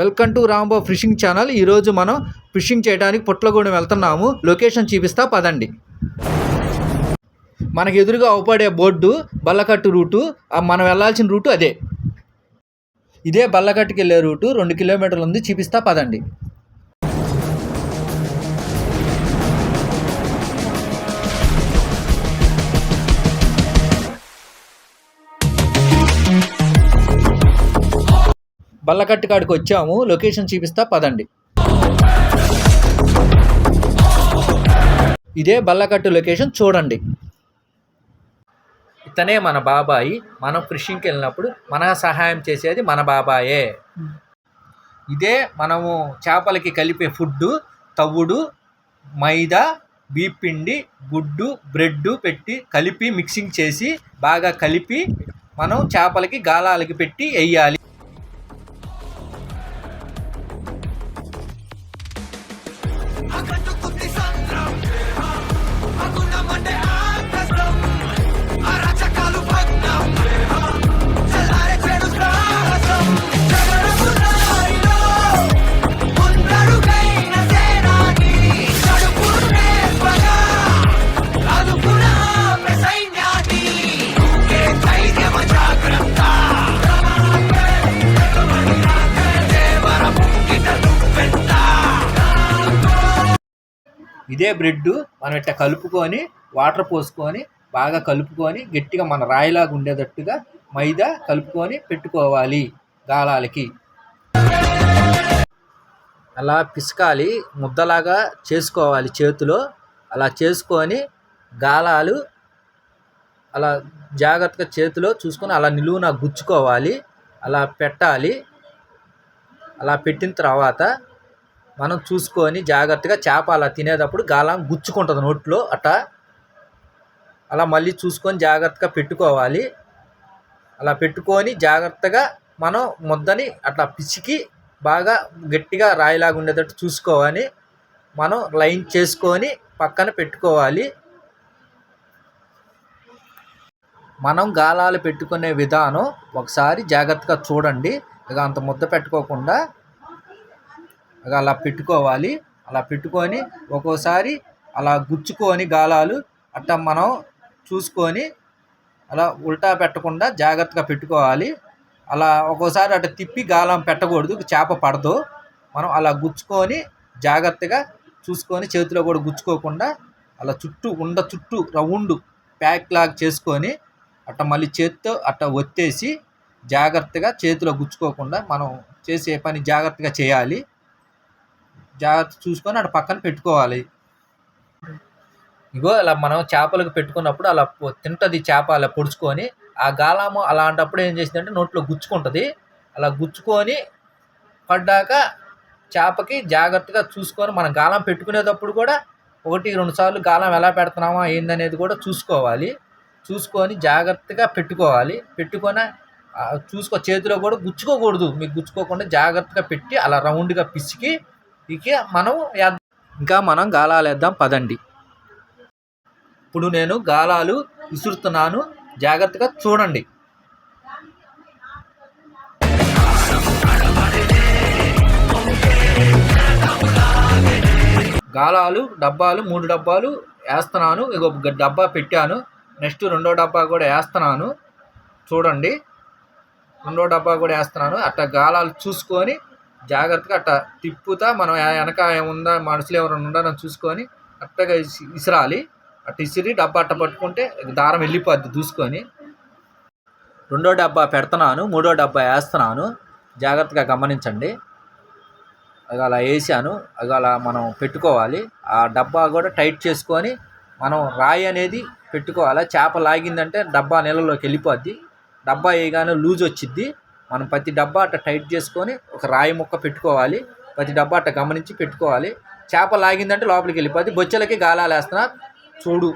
Welcome to Rambo fishing channel. ఈరోజు మనం fishing చేయడానికి పుట్లగూడెం వెళ్తున్నాము. లొకేషన్ చూపిస్తా పదండి. మనకి ఎదురుగా అవపడే బోర్డు బల్లకట్టు రూటు మనం వెళ్ళాల్సిన రూటు అదే. ఇదే బల్లకట్టుకి వెళ్ళే రూటు రెండు కిలోమీటర్లు ఉంది. చూపిస్తా పదండి. బల్లకట్టు కాడికి వచ్చాము. లొకేషన్ చూపిస్తా పదండి. ఇదే బల్లకట్టు లొకేషన్ చూడండి. ఇతనే మన బాబాయి. మనం ఫిషింగ్కి వెళ్ళినప్పుడు మన సహాయం చేసేది మన బాబాయే. ఇదే మనము చేపలకి కలిపే ఫుడ్డు తవ్వుడు మైదా బీపిండి గుడ్డు బ్రెడ్ పెట్టి కలిపి మిక్సింగ్ చేసి బాగా కలిపి మనం చేపలకి గాలాలకి పెట్టి వేయాలి. ఇదే బ్రెడ్ మనం ఇట్లా కలుపుకొని వాటర్ పోసుకొని బాగా కలుపుకొని గట్టిగా మన రాయిలాగా ఉండేటట్టుగా మైదా కలుపుకొని పెట్టుకోవాలి గాలాలకి. అలా పిసకాలి ముద్దలాగా చేసుకోవాలి చేతిలో. అలా చేసుకొని గాలాలు అలా జాగ్రత్తగా చేతిలో చూసుకొని అలా నిలువున గుచ్చుకోవాలి. అలా పెట్టాలి. అలా పెట్టిన తర్వాత మనం చూసుకొని జాగ్రత్తగా చేప అలా తినేటప్పుడు గాలం గుచ్చుకుంటుంది నోట్లో అట్ట. అలా మళ్ళీ చూసుకొని జాగ్రత్తగా పెట్టుకోవాలి. అలా పెట్టుకొని జాగ్రత్తగా మనం ముద్దని అట్లా పిసికి బాగా గట్టిగా రాయిలాగా ఉండేటట్టు చూసుకోవాలి. మనం లైన్ చేసుకొని పక్కన పెట్టుకోవాలి. మనం గాలాలు పెట్టుకునే విధానం ఒకసారి జాగ్రత్తగా చూడండి. ఇక అంత ముద్ద పెట్టుకోకుండా అలా పెట్టుకోవాలి. అలా పెట్టుకొని ఒక్కోసారి అలా గుచ్చుకొని గాలాలు అట్లా మనం చూసుకొని అలా ఉల్టా పెట్టకుండా జాగ్రత్తగా పెట్టుకోవాలి. అలా ఒక్కోసారి అటు తిప్పి గాలం పెట్టకూడదు. చేప పడదు. మనం అలా గుచ్చుకొని జాగ్రత్తగా చూసుకొని చేతిలో కూడా గుచ్చుకోకుండా అలా చుట్టూ ఉండ చుట్టూ రౌండ్ ప్యాక్ లాగా చేసుకొని అట్ట మళ్ళీ చేతితో అట్ట ఒత్తేసి జాగ్రత్తగా చేతిలో గుచ్చుకోకుండా మనం చేసే పని జాగ్రత్తగా చేయాలి. జాగ్రత్త చూసుకొని అటు పక్కన పెట్టుకోవాలి. ఇగో అలా మనం చేపలకు పెట్టుకున్నప్పుడు అలా తింటుంది చేప అలా పొడుచుకొని ఆ గాలము అలాంటప్పుడు ఏం చేసిందంటే నోట్లో గుచ్చుకుంటుంది. అలా గుచ్చుకొని పడ్డాక చేపకి జాగ్రత్తగా చూసుకొని మనం గాలం పెట్టుకునేటప్పుడు కూడా ఒకటి రెండు సార్లు గాలం ఎలా పెడుతున్నామా ఏందనేది కూడా చూసుకోవాలి. చూసుకొని జాగ్రత్తగా పెట్టుకోవాలి. పెట్టుకొని చూసుకో చేతిలో కూడా గుచ్చుకోకూడదు. మీకు గుచ్చుకోకుండా జాగ్రత్తగా పెట్టి అలా రౌండ్గా పిసికి ఇక మనం ఇంకా మనం గాలాలు వేద్దాం పదండి. ఇప్పుడు నేను గాలాలు విసురుతున్నాను. జాగ్రత్తగా చూడండి. గాలాలు డబ్బాలు మూడు డబ్బాలు వేస్తున్నాను. ఇక ఒక డబ్బా పెట్టాను. నెక్స్ట్ రెండో డబ్బా కూడా వేస్తున్నాను. చూడండి. రెండో డబ్బా కూడా వేస్తున్నాను. అట్లా గాలాలు చూసుకొని జాగ్రత్తగా అట్ట తిప్పుతా మనం వెనక ఏముందా మనుషులు ఎవరైనా ఉండాలని చూసుకొని అట్టగా ఇసిరాలి. అట్ట ఇసిరి డబ్బా అట్ట పట్టుకుంటే దారం వెళ్ళిపోద్ది దూసుకొని. రెండో డబ్బా పెడుతున్నాను మూడో డబ్బా వేస్తున్నాను. జాగ్రత్తగా గమనించండి. అది అలా వేసాను అది అలా మనం పెట్టుకోవాలి. ఆ డబ్బా కూడా టైట్ చేసుకొని మనం రాయి అనేది పెట్టుకోవాలి? చేప లాగిందంటే డబ్బా నీళ్ళలోకి వెళ్ళిపోద్ది. డబ్బా వేయగానే లూజ్ వచ్చిద్ది. మనం ప్రతి డబ్బా అట్ట టైట్ చేసుకొని ఒక రాయి ముక్క పెట్టుకోవాలి. ప్రతి డబ్బా అట్ట గమనించి పెట్టుకోవాలి. చేప లాగిందంటే లోపలికి వెళ్ళిపోద్ది. బొచ్చెలకి గాలాలు వేస్తున్నా చూడు.